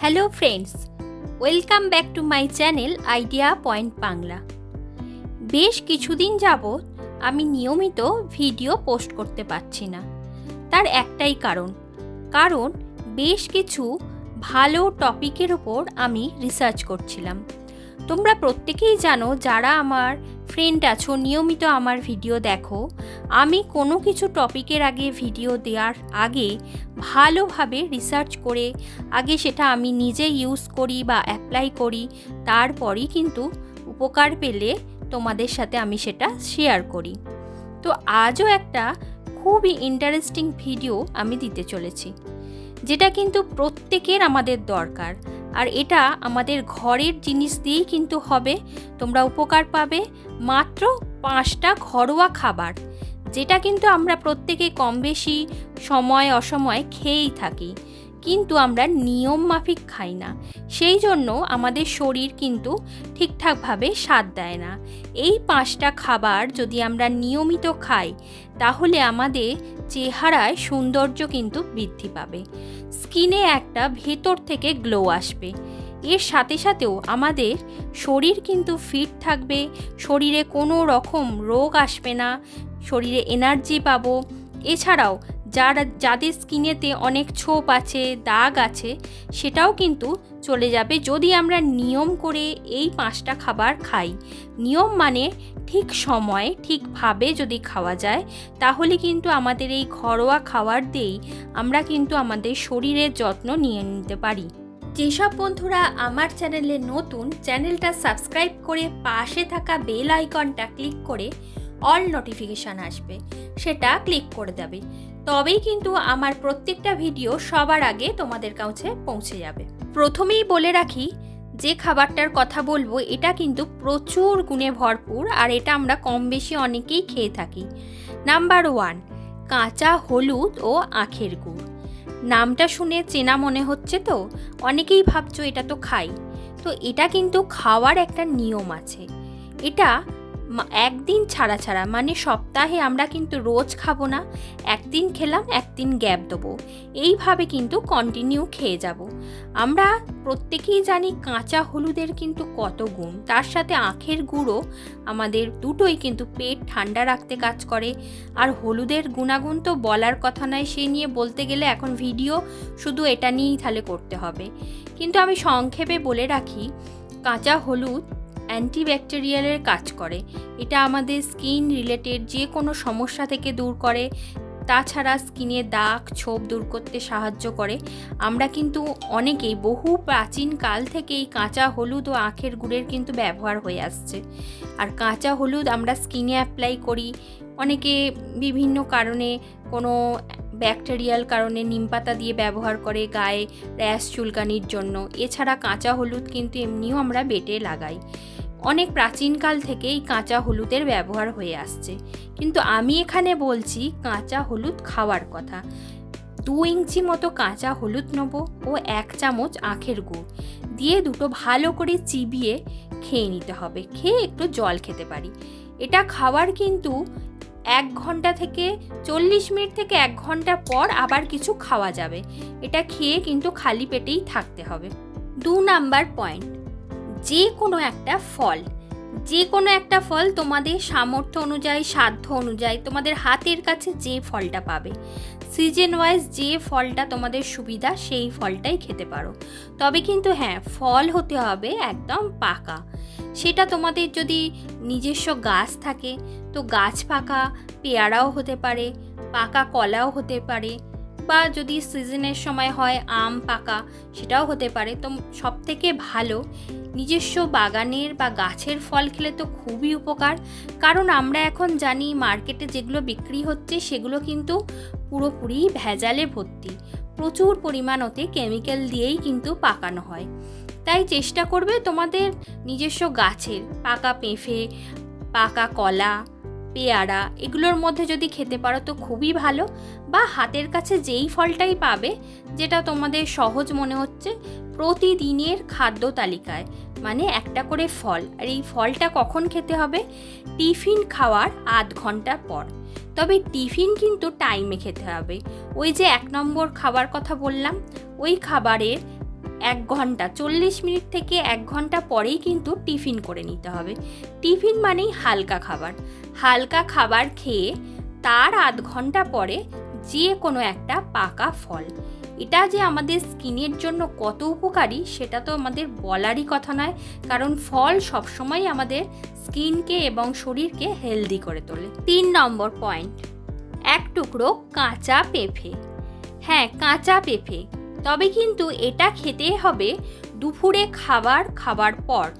Hello friends welcome back to my channel idea point Bangla বেশ কিছুদিন যাবৎ আমি নিয়মিত ভিডিও পোস্ট করতে পারছি না। তার একটাই কারণ। কারণ বেশ কিছু ভালো টপিকের ওপর আমি রিসার্চ করছিলাম। তোমরা প্রত্যেকেই জানো যারা আমার ফ্রেন্ড আছো, নিয়মিত আমার ভিডিও দেখো, আমি কোনো কিছু টপিকের আগে ভিডিও দেওয়ার আগে ভালোভাবে রিসার্চ করে, আগে সেটা আমি নিজে ইউজ করি বা অ্যাপ্লাই করি, তারপরই কিন্তু উপকার পেলে তোমাদের সাথে আমি সেটা শেয়ার করি। তো আজও একটা খুবই ইন্টারেস্টিং ভিডিও আমি দিতে চলেছি, যেটা কিন্তু প্রত্যেকের আমাদের দরকার। আর এটা আমাদের ঘরের জিনিস দিয়েই কিন্তু হবে। তোমরা উপকার পাবে মাত্র পাঁচটা ঘরোয়া খাবার, যেটা কিন্তু আমরা প্রত্যেকে কম বেশি সময় অসময় খেয়েই থাকি। কিন্তু আমরা নিয়ম মাফিক খাই না। সেই জন্য আমাদের শরীর কিন্তু ঠিকঠাকভাবে স্বাদ দেয় না। এই পাঁচটা খাবার যদি আমরা নিয়মিত খাই, তাহলে আমাদের চেহারায় সৌন্দর্য কিন্তু বৃদ্ধি পাবে। স্কিনে একটা ভেতর থেকে গ্লো আসবে। এর সাথে সাথেও আমাদের শরীর কিন্তু ফিট থাকবে। শরীরে কোনো রকম রোগ আসবে না। শরীরে এনার্জি পাবো। এছাড়াও যারা, যাদের স্কিনেতে অনেক ছোপ আছে, দাগ আছে, সেটাও কিন্তু চলে যাবে যদি আমরা নিয়ম করে এই পাঁচটা খাবার খাই। নিয়ম মানে ঠিক সময়ে, ঠিকভাবে যদি খাওয়া যায়, তাহলে কিন্তু আমাদের এই ঘরোয়া খাবার দিয়েই আমরা কিন্তু আমাদের শরীরের যত্ন নিয়ে নিতে পারি। যেসব বন্ধুরা আমার চ্যানেলে নতুন, চ্যানেলটা সাবস্ক্রাইব করে পাশে থাকা বেল আইকনটা ক্লিক করে অল নোটিফিকেশান আসবে, সেটা ক্লিক করে দেবে। তবেই কিন্তু আমার প্রত্যেকটা ভিডিও সবার আগে তোমাদের কাছে পৌঁছে যাবে। প্রথমেই বলে রাখি, যে খাবারটার কথা বলব, এটা কিন্তু প্রচুর গুণে ভরপুর আর এটা আমরা কম বেশি অনেকেই খেয়ে থাকি। নাম্বার ওয়ান কাঁচা হলুদ ও আখের গুড়। নামটা শুনে চেনা মনে হচ্ছে তো? অনেকেই ভাবছ এটা তো খাই। তো এটা কিন্তু খাওয়ার একটা নিয়ম আছে। এটা একদিন ছাড়া ছাড়া মানে সপ্তাহে আমরা কিন্তু রোজ খাব না, একদিন খেলাম, একদিন গ্যাপ দেবো। এইভাবে কিন্তু কন্টিনিউ খেয়ে যাব। আমরা প্রত্যেকেই জানি কাঁচা হলুদের কিন্তু কত গুণ। তার সাথে আখের গুঁড়ো আমাদের দুটোই কিন্তু পেট ঠান্ডা রাখতে কাজ করে। আর হলুদের গুণাগুণ তো বলার কথা নয় সেই নিয়ে বলতে গেলে এখন ভিডিও শুধু এটা নিয়েই তাহলে করতে হবে। কিন্তু আমি সংক্ষেপে বলে রাখি, কাঁচা হলুদ অ্যান্টিব্যাকটেরিয়ালের কাজ করে। এটা আমাদের স্কিন রিলেটেড যে কোনো সমস্যা থেকে দূর করে। তাছাড়া স্কিনে দাগ, ছোপ দূর করতে সাহায্য করে। আমরা কিন্তু অনেকেই বহু প্রাচীন কাল থেকেই কাঁচা হলুদ ও আখের গুড়ের কিন্তু ব্যবহার হয়ে আসছে। আর কাঁচা হলুদ আমরা স্কিনে অ্যাপ্লাই করি। অনেকে বিভিন্ন কারণে কোনো ব্যাকটেরিয়াল কারণে নিমপাতা দিয়ে ব্যবহার করে গায়ে র্যাশ চুলকানির জন্য। এছাড়া কাঁচা হলুদ কিন্তু এমনিও আমরা বেটে লাগাই। অনেক প্রাচীনকাল থেকেই কাঁচা হলুদের ব্যবহার হয়ে আসছে। কিন্তু আমি এখানে বলছি কাঁচা হলুদ খাওয়ার কথা। দু ইঞ্চি মতো কাঁচা হলুদ নেব ও এক চামচ আখের গুড়। দিয়ে দুটো ভালো করে চিবিয়ে খেয়ে নিতে হবে। খেয়ে একটু জল খেতে পারি। এটা খাওয়ার কিন্তু এক ঘণ্টা থেকে চল্লিশ মিনিট থেকে এক ঘণ্টা পর আবার কিছু খাওয়া যাবে। এটা খেয়ে কিন্তু খালি পেটেই থাকতে হবে। দু নাম্বার পয়েন্ট, যে কোনো একটা ফল, যে কোনো একটা ফল তোমাদের সামর্থ্য অনুযায়ী, সাধ্য অনুযায়ী, তোমাদের হাতের কাছে যে ফলটা পাবে সিজন ওয়াইজ যে ফলটা তোমাদের সুবিধা, সেই ফলটাই খেতে পারো। তবে কিন্তু হ্যাঁ ফল হতে হবে একদম পাকা। সেটা তোমাদের যদি নিজস্ব গাছ থাকে, তো গাছ পাকা পেয়ারাও হতে পারে, পাকা কলাও হতে পারে, বা যদি সিজনের সময় হয় আম পাকা, সেটাও হতে পারে। তো সব থেকে ভালো, নিজস্ব বাগানের বা গাছের ফল খেলে তো খুবই উপকার। কারণ আমরা এখন জানি মার্কেটে যেগুলো বিক্রি হচ্ছে, সেগুলো কিন্তু পুরোপুরি ভেজালে ভর্তি। প্রচুর পরিমাণ ওতে কেমিক্যাল দিয়েই কিন্তু পাকানো হয়। তাই চেষ্টা করবে তোমাদের নিজস্ব গাছের, পাকা পেঁফে, পাকা কলা, পেয়ারা এগুলোর মধ্যে যদি খেতে পারো তো খুবই ভালো। বা হাতের কাছে যেই ফলটাই পাবে, যেটা তোমাদের সহজ মনে হচ্ছে, প্রতিদিনের খাদ্য তালিকায়। মানে একটা করে ফল। আর এই ফলটা কখন খেতে হবে? টিফিন খাওয়ার আধ ঘণ্টা পর। তবে টিফিন কিন্তু টাইমে খেতে হবে। ওই যে এক নম্বর খাবার কথা বললাম, ওই খাবারের এক ঘণ্টা, চল্লিশ মিনিট থেকে এক ঘণ্টা পরেই কিন্তু টিফিন করে নিতে হবে। টিফিন মানেই হালকা খাবার। হালকা খাবার খেয়ে তার আধ ঘণ্টা পরে যে কোনো একটা পাকা ফল। এটা যে আমাদের স্কিনের জন্য কত উপকারী, সেটা তো আমাদের বলারই কথা নয়। কারণ ফল সবসময় আমাদের স্কিনকে এবং শরীরকে হেলদি করে তোলে। তিন নম্বর পয়েন্ট, এক টুকরো কাঁচা পেঁপে। হ্যাঁ কাঁচা পেঁপে। তবে কিন্তু এটা খেতে হবে দুপুরে খাবার খাবার পর।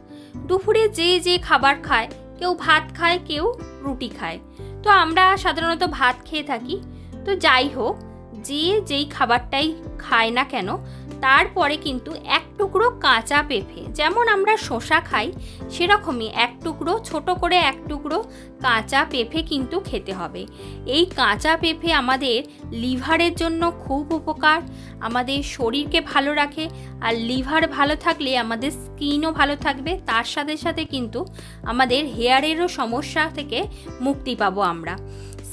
দুপুরে যে যে খাবার খায়, কেউ ভাত খায়, কেউ রুটি খায়। তো আমরা সাধারণত ভাত খেয়ে থাকি। তো যাই হোক, যে যেই খাবারটাই খায় না কেন, তারপরে কিন্তু এক টুকরো কাঁচা পেঁপে, যেমন আমরা শসা খাই, সেরকমই এক টুকরো, ছোট করে এক টুকরো কাঁচা পেঁপে কিন্তু খেতে হবে। এই কাঁচা পেঁপে আমাদের লিভারের জন্য খুব উপকার, আমাদের শরীরকে ভালো রাখে, আর লিভার ভালো থাকলে আমাদের স্কিনও ভালো থাকবে, তার সাথে সাথে কিন্তু আমাদের হেয়ারেরও সমস্যা থেকে মুক্তি পাবো আমরা।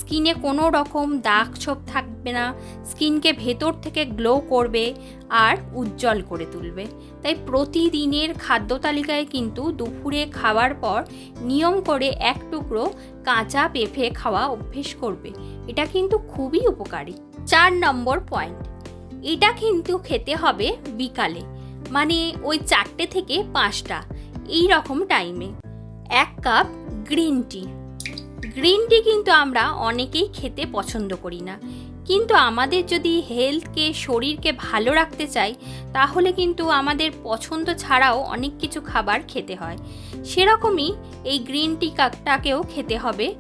স্কিনে কোনো রকম দাগ ছোপ থাকবে না, স্কিনকে ভেতর থেকে গ্লো করবে আর উজ্জ্বল করে তুলবে। তাই প্রতিদিনের খাদ্য তালিকায় কিন্তু দুপুরে খাওয়ার পর নিয়ম করে এক টুকরো কাঁচা পেঁপে খাওয়া অভ্যেস করবে। এটা কিন্তু খুবই উপকারী। চার নম্বর পয়েন্ট, এটা কিন্তু খেতে হবে বিকালে মানে ওই চারটে থেকে পাঁচটা, এই রকম টাইমে। এক cup green tea green tea কিন্তু আমরা অনেকেই খেতে পছন্দ করি না। কিন্তু আমাদের যদি হেলথকে, শরীরকে ভালো রাখতে চাই, তাহলে কিন্তু আমাদের পছন্দ ছাড়াও অনেক কিছু খাবার খেতে হয়। সেরকমই এই গ্রিন টি কাকটাকেও খেতে হবে।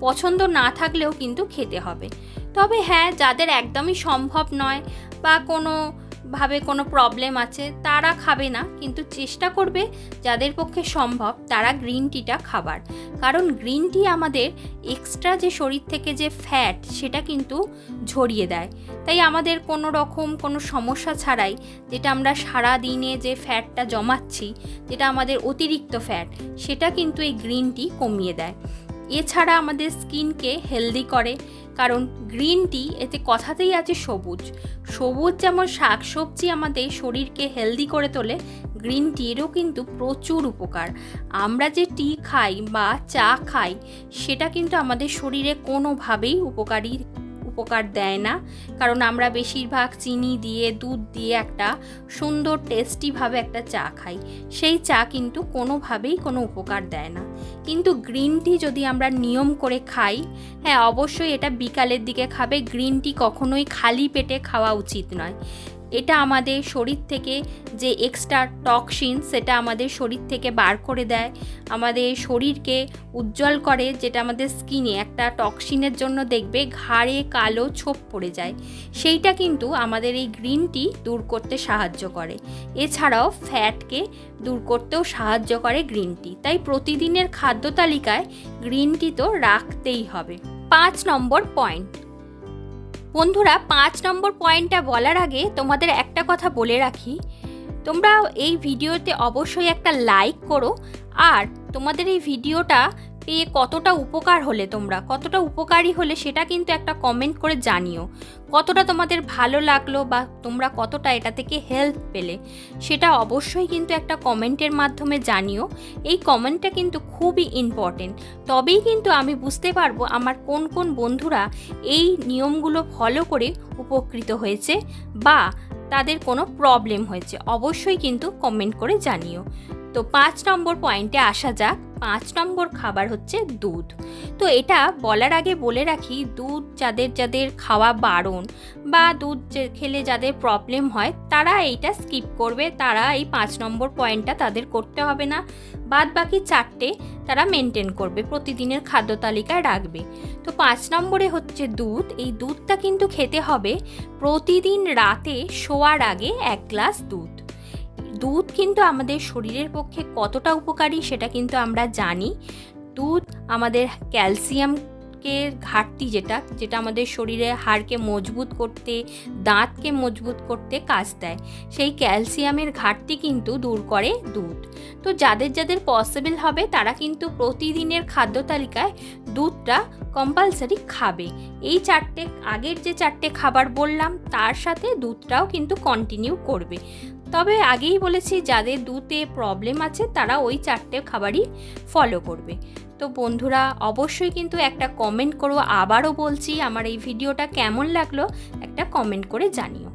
পছন্দ না থাকলেও কিন্তু খেতে হবে। তবে হ্যাঁ যাদের একদমই সম্ভব নয় বা কোনো ভাবে কোনো প্রবলেম আছে, তারা খাবে না, কিন্তু চেষ্টা করবে যাদের পক্ষে সম্ভব তারা গ্রিন টিটা খাবার। কারণ গ্রিন টি আমাদের এক্সট্রা যে শরীর থেকে যে ফ্যাট সেটা কিন্তু ঝরিয়ে দেয়। তাই আমাদের কোনো রকম কোনো সমস্যা ছাড়াই যেটা আমরা সারা দিনে যে ফ্যাটটা জমাচ্ছি, যেটা আমাদের অতিরিক্ত ফ্যাট সেটা কিন্তু এই গ্রিন টি কমিয়ে দেয়। এছাড়া আমাদের স্কিনকে হেলদি করে, কারণ গ্রিন টি এতে কথাতেই আছে সবুজ। সবুজ যেমন শাক সবজি আমাদের শরীরকে হেলদি করে তোলে, গ্রিন টিরও কিন্তু প্রচুর উপকার। আমরা যে টি খাই বা চা খাই, সেটা কিন্তু আমাদের শরীরে কোনোভাবেই উপকারী উপকার দেয় না। কারণ আমরা বেশিরভাগ চিনি দিয়ে, দুধ দিয়ে একটা সুন্দর টেস্টিভাবে একটা চা খাই। সেই চা কিন্তু কোনোভাবেই কোনো উপকার দেয় না। কিন্তু গ্রিন টি যদি আমরা নিয়ম করে খাই হ্যাঁ অবশ্যই এটা বিকালের দিকে খাবে। গ্রিন টি কখনোই খালি পেটে খাওয়া উচিত নয়। এটা আমাদের শরীর থেকে যে এক্সট্রা টক্সিন সেটা আমাদের শরীর থেকে বার করে দেয়। আমাদের শরীরকে উজ্জ্বল করে, যেটা আমাদের স্কিনে একটা টক্সিনের জন্য দেখবে ঘাড়ে কালো ছোপ পড়ে যায়। সেইটা কিন্তু আমাদের এই গ্রিন টি দূর করতে সাহায্য করে। এছাড়াও ফ্যাটকে দূর করতেও সাহায্য করে গ্রিন টি তাই প্রতিদিনের খাদ্য তালিকায় গ্রিন টি তো রাখতেই হবে। পাঁচ নম্বর পয়েন্ট বন্ধুরা, পাঁচ নম্বর পয়েন্টটা বলার আগে তোমাদের একটা কথা বলে রাখি। তোমরা এই ভিডিওতে অবশ্যই একটা লাইক করো, আর তোমাদের এই ভিডিওটা পেয়ে কতটা উপকার হলে তোমরা? কতটা উপকারী হলে সেটা কিন্তু একটা কমেন্ট করে জানিও। কতটা তোমাদের ভালো লাগল বা তোমরা কতটা এটা থেকে হেল্প পেলে, সেটা অবশ্যই কিন্তু একটা কমেন্টের মাধ্যমে জানিও। এই কমেন্টটা কিন্তু খুবই ইম্পর্টেন্ট তবেই কিন্তু আমি বুঝতে পারব আমার কোন কোন বন্ধুরা এই নিয়মগুলো ফলো করে উপকৃত হয়েছে বা তাদের কোনো প্রবলেম হয়েছে। অবশ্যই কিন্তু কমেন্ট করে জানিও। তো পাঁচ নম্বর পয়েন্টে আসা যাক। পাঁচ নম্বর খাবার হচ্ছে দুধ। তো এটা বলার আগে বলে রাখি, দুধ যাদের যাদের খাওয়া বারণ বা দুধ খেলে যাদের প্রবলেম হয়, তারা এইটা স্কিপ করবে। তারা এই পাঁচ নম্বর পয়েন্টটা তাদের করতে হবে না। বাদ বাকি চারটে তারা মেনটেন করবে, প্রতিদিনের খাদ্য তালিকায় রাখবে। তো পাঁচ নম্বরে হচ্ছে দুধ। এই দুধটা কিন্তু খেতে হবে প্রতিদিন রাতে শোয়ার আগে এক গ্লাস দুধ। দুধ কিন্তু আমাদের শরীরের পক্ষে কতটা উপকারী সেটা কিন্তু আমরা জানি। দুধ আমাদের ক্যালসিয়ামকে ঘাটতি যেটা যেটা আমাদের শরীরে হাড়কে মজবুত করতে, দাঁতকে মজবুত করতে কাজ দেয়। সেই ক্যালসিয়ামের ঘাটতি কিন্তু দূর করে দুধ। তো যাদের যাদের পসিবল হবে তারা কিন্তু প্রতিদিনের খাদ্য তালিকায় দুধটা কম্পালসারি খাবে। এই চারটে, আগের যে চারটে খাবার বললাম তার সাথে দুধটাও কিন্তু কন্টিনিউ করবে। তবে আগেই বলেছি, যাদের দুতে প্রবলেম আছে, তারা ওই চারটে খাবারই ফলো করবে। তো বন্ধুরা, অবশ্যই কিন্তু একটা কমেন্ট করো। আবারও বলছি, আমার এই ভিডিওটা কেমন লাগল, একটা কমেন্ট করে জানিও।